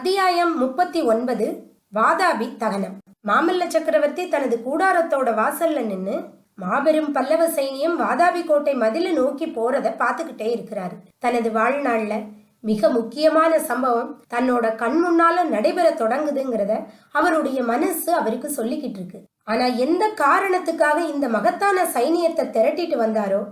அத்தியாயம் முப்பத்தி ஒன்பது வாதாபி தகனம். மாமல்ல சக்கரவர்த்தி தனது கூடாரத்தோட வாசல்ல நின்னு மாபெரும் பல்லவ சைனியம் வாதாபி கோட்டை மதில நோக்கி போறத பாத்துக்கிட்டே இருக்கிறாரு. தனது வாழ்நாள்ல மிக முக்கியமான சம்பவம் தன்னோட கண் முன்னால நடைபெற தொடங்குதுங்கிறத அவருடைய மனசு அவருக்கு சொல்லிக்கிட்டு இருக்கு. ஆனா எந்த காரணத்துக்காக இந்த மகத்தான சைனியத்தை திரட்டிட்டு வந்தாரோ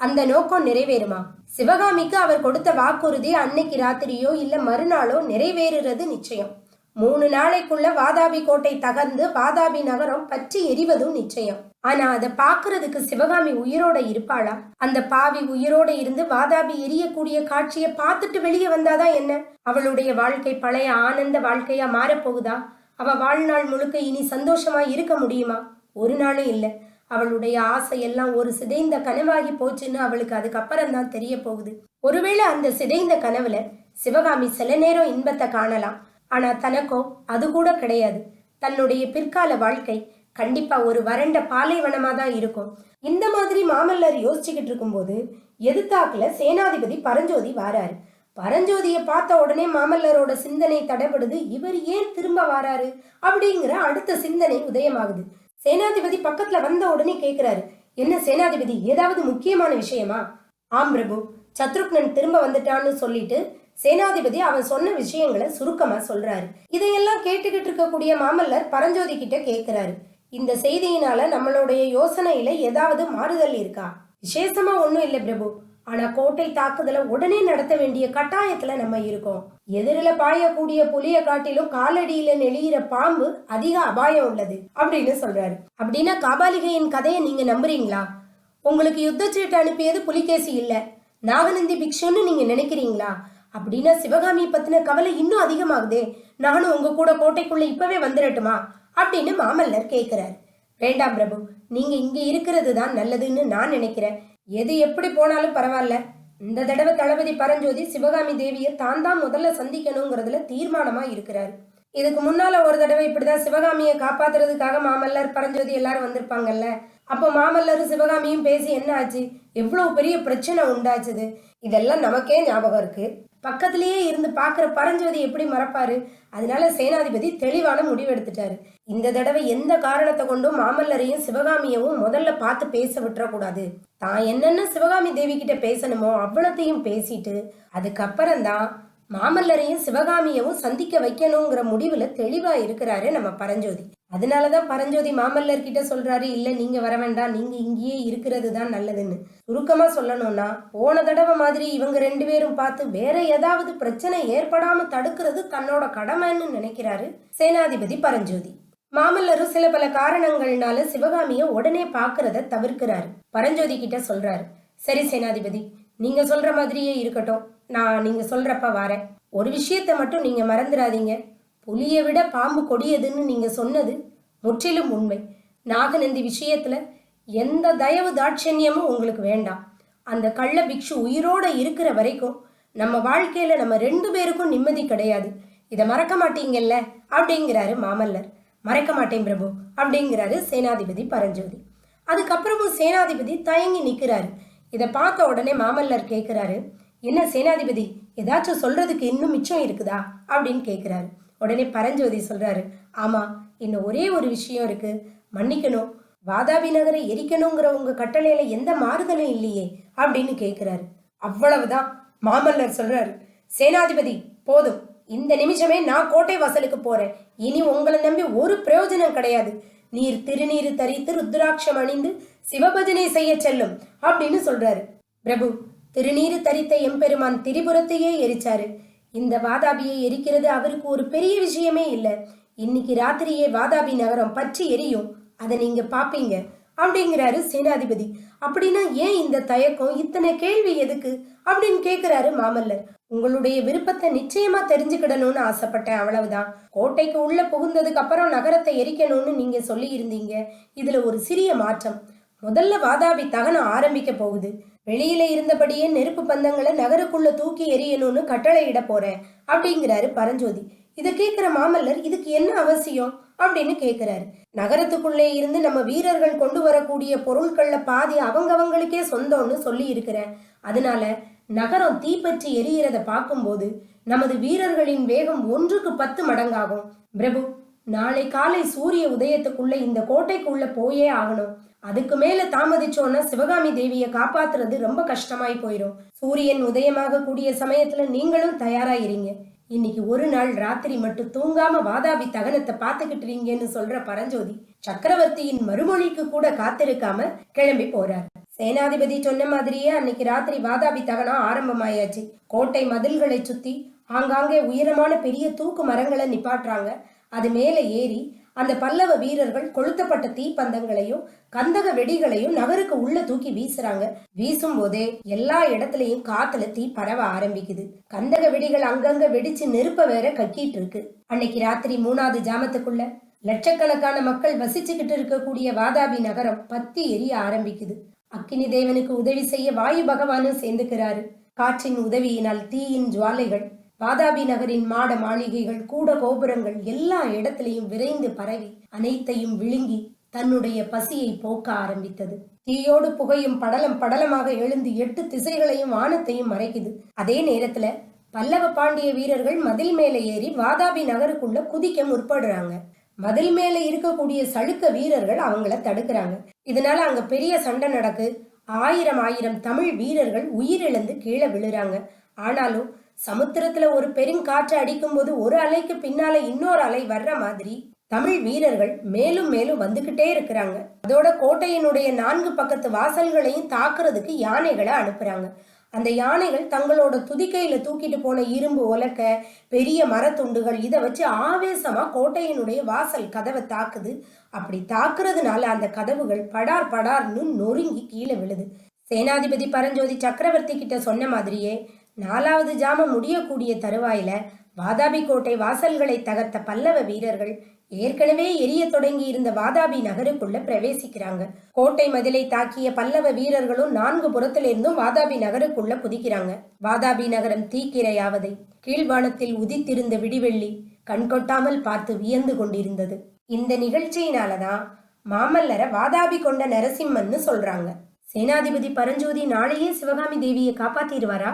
அந்த நோக்கம் நிறைவேறுமா? சிவகாமிக்கு அவர் கொடுத்த வாக்குறுதி அன்னைக்கு ராத்திரியோ இல்ல மறுநாளோ நிறைவேறுறது நிச்சயம். மூணு நாளைக்குள்ள வாதாபி கோட்டை தகர்ந்து வாதாபி நகரம் பற்றி எரிவதும் நிச்சயம். ஆனா அதை பாக்குறதுக்கு சிவகாமி உயிரோட இருப்பாளா? அந்த பாவி உயிரோட இருந்து வாதாபி எரியக்கூடிய காட்சியை பார்த்துட்டு வெளியே வந்தாதான் என்ன? அவளுடைய வாழ்க்கை பழைய ஆனந்த வாழ்க்கையா மாறப்போகுதா? அவ வாழ்நாள் முழுக்க இனி சந்தோஷமா இருக்க முடியுமா? ஒரு நாளும் இல்லை. அவளுடைய ஆசை எல்லாம் ஒரு சிதைந்த கனவாகி போச்சுன்னு அவளுக்கு அதுக்கப்புறம் தான் தெரிய போகுது ஒருவேளை அந்த சிதைந்த கனவுல சிவகாமி சில நேரம் இன்பத்தை காணலாம். ஆனா தனக்கோ அது கூட கிடையாது. தன்னுடைய பிற்கால வாழ்க்கை கண்டிப்பா ஒரு வறண்ட பாலைவனமா தான் இருக்கும். இந்த மாதிரி மாமல்லர் யோசிச்சுக்கிட்டு இருக்கும்போது எதிர்த்தாக்குல சேனாதிபதி பரஞ்சோதி வாராரு. பரஞ்சோதியை பார்த்த உடனே மாமல்லரோட சிந்தனை தடைபடுது. இவர் ஏன் திரும்ப வாராரு அப்படிங்கிற அடுத்த சிந்தனை உதயமாகுது. சேனாதிபதி பக்கத்துல வந்த உடனே கேக்குறாரு. என்ன சேனாதிபதி ஏதாவது முக்கியமான விஷயமா? ஆம் பிரபு சத்ருக்னன் திரும்ப வந்துட்டான்னு சொல்லிட்டு சேனாதிபதி அவன் சொன்ன விஷயங்களை சுருக்கமா சொல்றாரு. இதையெல்லாம் கேட்டுக்கிட்டு இருக்கக்கூடிய மாமல்லர் பரஞ்சோதி கிட்ட கேக்குறாரு. இந்த செய்தியினால நம்மளுடைய யோசனையில ஏதாவது மாறுதல் இருக்கா? விசேஷமா ஒண்ணும் இல்லை பிரபு. ஆனா கோட்டை தாக்குதலை உடனே நடத்த வேண்டிய கட்டாயத்துல நம்ம இருக்கோம். எதிரில பாயக்கூடிய புலிய காட்டிலும் காலடியில நெளியிற பாம்பு அதிக அபாயம் உள்ளது அப்படின்னு சொல்றாரு. அப்படின்னா காபாலிகையின் கதையை நீங்க நம்புறீங்களா? உங்களுக்கு யுத்த சீட்டு அனுப்பியது புலிகேசி இல்ல நாகநந்தி பிக்ஷுன்னு நீங்க நினைக்கிறீங்களா? அப்படின்னா சிவகாமியை பத்தின கவலை இன்னும் அதிகமாகுதே நானும் உங்க கூட கோட்டைக்குள்ள இப்பவே வந்துடட்டுமா அப்படின்னு மாமல்லர் கேட்கிறார் வேண்டாம் பிரபு நீங்க இங்க இருக்கிறது தான் நல்லதுன்னு நான் நினைக்கிறேன். எது எப்படி போனாலும் பரவாயில்ல. இந்த தடவை தளபதி பரஞ்சோதி சிவகாமி தேவியை தான் தான் முதல்ல சந்திக்கணுங்கிறதுல தீர்மானமா இருக்கிறாரு. இதுக்கு முன்னால ஒரு தடவை இப்படிதான் சிவகாமியை காப்பாத்துறதுக்காக மாமல்லர் பரஞ்சோதி எல்லாரும் வந்திருப்பாங்கல்ல. அப்போ மாமல்லரும் சிவகாமியும் பேசி என்ன ஆச்சு? எவ்வளவு பெரிய பிரச்சனை உண்டாச்சுது? இதெல்லாம் நமக்கே ஞாபகம் இருக்கு. பக்கத்திலேயே இருந்து பார்க்குற பரஞ்சோதி எப்படி மறப்பாரு? அதனால சேனாதிபதி தெளிவான முடிவு எடுத்துட்டாரு இந்த தடவை எந்த காரணத்தை கொண்டும் மாமல்லரையும் சிவகாமியவும் முதல்ல பார்த்து பேச விட்டுறக்கூடாது. தான் என்னென்ன சிவகாமி தேவி கிட்ட பேசணுமோ அவ்வளத்தையும் பேசிட்டு அதுக்கப்புறம் தான் மாமல்லரையும் சிவகாமியவும் சந்திக்க வைக்கணுங்கிற முடிவுல தெளிவா இருக்கிறாரு நம்ம பரஞ்சோதி. அதனாலதான் பரஞ்சோதி மாமல்லர் கிட்ட சொல்றாரு இல்ல நீங்க வர வேண்டாம் நீங்க இங்கேயே இருக்கிறது தான் நல்லதுன்னு. சுருக்கமா சொல்லணும்னா போன தடவை மாதிரி இவங்க ரெண்டு பேரும் பார்த்து வேற ஏதாவது பிரச்சனை ஏற்படாம தடுக்கிறது தன்னோட கடமைன்னு நினைக்கிறாரு சேனாதிபதி பரஞ்சோதி. மாமல்லரும் சில பல காரணங்கள்னால சிவகாமிய உடனே பாக்குறத தவிர்க்கிறாரு. பரஞ்சோதி கிட்ட சொல்றாரு சரி சேனாதிபதி நீங்க சொல்ற மாதிரியே இருக்கட்டும். நான் நீங்க சொல்றப்ப வரேன். ஒரு விஷயத்த மட்டும் நீங்க மறந்துடாதீங்க. புலியை விட பாம்பு கொடியதுன்னு நீங்க சொன்னது முற்றிலும் உண்மை. நாகநந்தி விஷயத்துல எந்த தயவு தாட்சண்யமும் உங்களுக்கு வேண்டாம். அந்த கள்ள பிக்ஷு உயிரோட இருக்கிற வரைக்கும் நம்ம வாழ்க்கையில நம்ம ரெண்டு பேருக்கும் நிம்மதி கிடையாது. இதை மறக்க மாட்டீங்கல்ல? அப்படிங்கிறாரு மாமல்லர். மறக்க மாட்டேன் பிரபு அப்படிங்கிறாரு சேனாதிபதி பரஞ்சோதி. அதுக்கப்புறமும் சேனாதிபதி தயங்கி நிற்கிறாரு இதை பார்த்த உடனே மாமல்லர் கேட்குறாரு என்ன சேனாதிபதி ஏதாச்சும் சொல்றதுக்கு இன்னும் மிச்சம் இருக்குதா? அப்படின்னு கேட்குறாரு. உடனே பரஞ்சோதி சொல்றாரு ஆமா இன்னும் ஒரே ஒரு விஷயம் இருக்கு. மன்னிக்கணும். வாதாபி நகரை எரிக்கணுங்கிற உங்க கட்டளையில எந்த மாறுதலும் இல்லையே அப்படின்னு கேட்குறாரு. அவ்வளவுதான் மாமல்லர் சொல்றாரு. சேனாதிபதி போதும். இந்த நிமிஷமே நான் கோட்டை வாசலுக்கு போறேன். இனி உங்களை நம்பி ஒரு பிரயோஜனம் கிடையாது. நீர் திருநீரு தரித்து ருத்ராட்சம் அணிந்து சிவபஜனை செய்ய செல்லும் அப்படின்னு சொல்றாரு. பிரபு திருநீரு தரித்த எம்பெருமான் திரிபுரத்தையே எரிச்சாரு. இந்த வாதாபியை எரிக்கிறது அவருக்கு ஒரு பெரிய விஷயமே இல்லை. இன்னைக்கு ராத்திரியே வாதாபி நகரம் பற்றி எரியும். அதை நீங்க பாப்பீங்க அப்படிங்கிறாரு சேனாதிபதி. அப்படின்னா ஏன் இந்த தயக்கம்? இத்தனை கேள்வி எதுக்கு? அப்படின்னு கேக்குறாரு மாமல்லர். உங்களுடைய விருப்பத்தை நிச்சயமா தெரிஞ்சுக்கிடணும்னு ஆசைப்பட்டேன் அவ்வளவுதான். கோட்டைக்கு உள்ள புகுந்ததுக்கு அப்புறம் நகரத்தை எரிக்கணும்னு நீங்க சொல்லி இருந்தீங்க இதுல ஒரு சிறிய மாற்றம். முதல்ல வாதாபி தகனம் ஆரம்பிக்க போகுது. வெளியில இருந்தபடியே நெருப்பு பந்தங்களை நகருக்குள்ள தூக்கி எரியணும்னு கட்டளையிட போறேன் அப்படிங்கிறாரு பரஞ்சோதி. இதை கேட்கிற மாமல்லர் இதுக்கு என்ன அவசியம்? அப்படின்னு கேட்கிறாரு நகரத்துக்குள்ளே இருந்து நம்ம வீரர்கள் கொண்டு வரக்கூடிய பொருட்கள்ல பாதி அவங்கவங்களுக்கே சொந்தம்னு சொல்லி இருக்கிறேன். அதனால நகரம் தீப்பற்றி எரியறத பார்க்கும்போது நமது வீரர்களின் வேகம் ஒன்றுக்கு பத்து மடங்காகும். பிரபு நாளை காலை சூரிய உதயத்துக்குள்ள இந்த கோட்டைக்குள்ள போயே ஆகணும். அதுக்கு மேல தாமதிச்சோன்னா சிவகாமி தேவியை காப்பாத்துறது ரொம்ப கஷ்டமாய் போயிடும் சூரியன் உதயமாக கூடிய சமயத்துல நீங்களும் தயாராயிருங்க. இன்னைக்கு ஒரு நாள் ராத்திரி மட்டும் தூங்காம வாதாபி தகனத்தை பார்த்துக்கிட்டுறீங்கன்னு சொல்ற பரஞ்சோதி சக்கரவர்த்தியின் மறுமொழிக்கு கூட காத்திருக்காம கிளம்பி போறார். சேனாதிபதி சொன்ன மாதிரியே அன்னைக்கு ராத்திரி வாதாபி தகனம் ஆரம்பமாயாச்சு. கோட்டை மதில்களை சுத்தி ஆங்காங்கே உயரமான பெரிய தூக்கு மரங்களை நிப்பாட்டுறாங்க. அது மேலே ஏறி அந்த பல்லவ வீரர்கள் கொளுத்தப்பட்ட தீப்பந்தங்களையும் கந்தக வெடிகளையும் நகருக்கு உள்ள தூக்கி வீசுறாங்க. வீசும் போதே எல்லா இடத்துலயும் காத்துல தீ பரவ ஆரம்பிக்குது. கந்தக வெடிகள் அங்கங்க வெடிச்சு நெருப்ப வேற கக்கிட்டு இருக்கு. அன்னைக்கு ராத்திரி மூணாவது ஜாமத்துக்குள்ள லட்சக்கணக்கான மக்கள் வசிச்சுக்கிட்டு இருக்கக்கூடிய வாதாபி நகரம் பத்தி எரிய ஆரம்பிக்குது. அக்கினி தேவனுக்கு உதவி செய்ய வாயு பகவானும் சேர்ந்துக்கிறாரு. காற்றின் உதவியினால் தீயின் ஜுவாலைகள் வாதாபி நகரின் மாட மாளிகைகள் கூட கோபுரங்கள் எல்லா இடத்திலையும் விரைந்து பரவி அனைத்தையும் விழுங்கி தன்னுடைய பசியை போக்க ஆரம்பித்தது. தீயோடு புகையும் படலம் படலமாக எழுந்து எட்டு திசைகளையும் வானத்தையும் மறைக்குது. அதே நேரத்துல பல்லவ பாண்டிய வீரர்கள் மதில் மேலே ஏறி வாதாபி நகருக்குள்ள குதிக்க முற்படுறாங்க. மதில் மேல இருக்கக்கூடிய சழுக்க வீரர்கள் அவங்கள தடுக்கிறாங்க. இதனால அங்க பெரிய சண்டை நடக்கு. ஆயிரம் ஆயிரம் தமிழ் வீரர்கள் உயிரிழந்து கீழே விழுறாங்க. ஆனாலும் சமுத்திரத்துல ஒரு பெருங்காற்று அடிக்கும்போது ஒரு அலைக்கு பின்னால இன்னொரு அலை வர்ற மாதிரி தமிழ் வீரர்கள் மேலும் மேலும் வந்துகிட்டே இருக்கிறாங்க. அதோட கோட்டையினுடைய நான்கு பக்கத்து வாசல்களையும் தாக்குறதுக்கு யானைகளை அனுப்புறாங்க. அந்த யானைகள் தங்களோட துதிக்கையில தூக்கிட்டு போன இரும்பு உலக்க பெரிய மரத்துண்டுகள் இதை வச்சு ஆவேசமா கோட்டையினுடைய வாசல் கதவை தாக்குது. அப்படி தாக்குறதுனால அந்த கதவுகள் படார் படார்னு நொறுங்கி கீழே விழுது. சேனாதிபதி பரஞ்சோதி சக்கரவர்த்தி கிட்ட சொன்ன மாதிரியே நாலாவது ஜாமம் முடியக்கூடிய தருவாயில வாதாபி கோட்டை வாசல்களை தகர்த்த பல்லவ வீரர்கள் ஏற்கனவே எரிய தொடங்கி இருந்த வாதாபி நகருக்குள்ள பிரவேசிக்கிறாங்க. கோட்டை மதிலை தாக்கிய பல்லவ வீரர்களும் நான்கு புறத்திலிருந்தும் வாதாபி நகருக்குள்ள குதிக்கிறாங்க. வாதாபி நகரம் தீக்கிரையாவதை கீழ்வானத்தில் உதித்திருந்த விடிவெள்ளி கண்கொட்டாமல் பார்த்து வியந்து கொண்டிருந்தது. இந்த நிகழ்ச்சியினாலதான் மாமல்லரை வாதாபி கொண்ட நரசிம்மன்னு சொல்றாங்க. சேனாதிபதி பரஞ்சோதி நாளையே சிவகாமி தேவியை காப்பாத்திடுவாரா?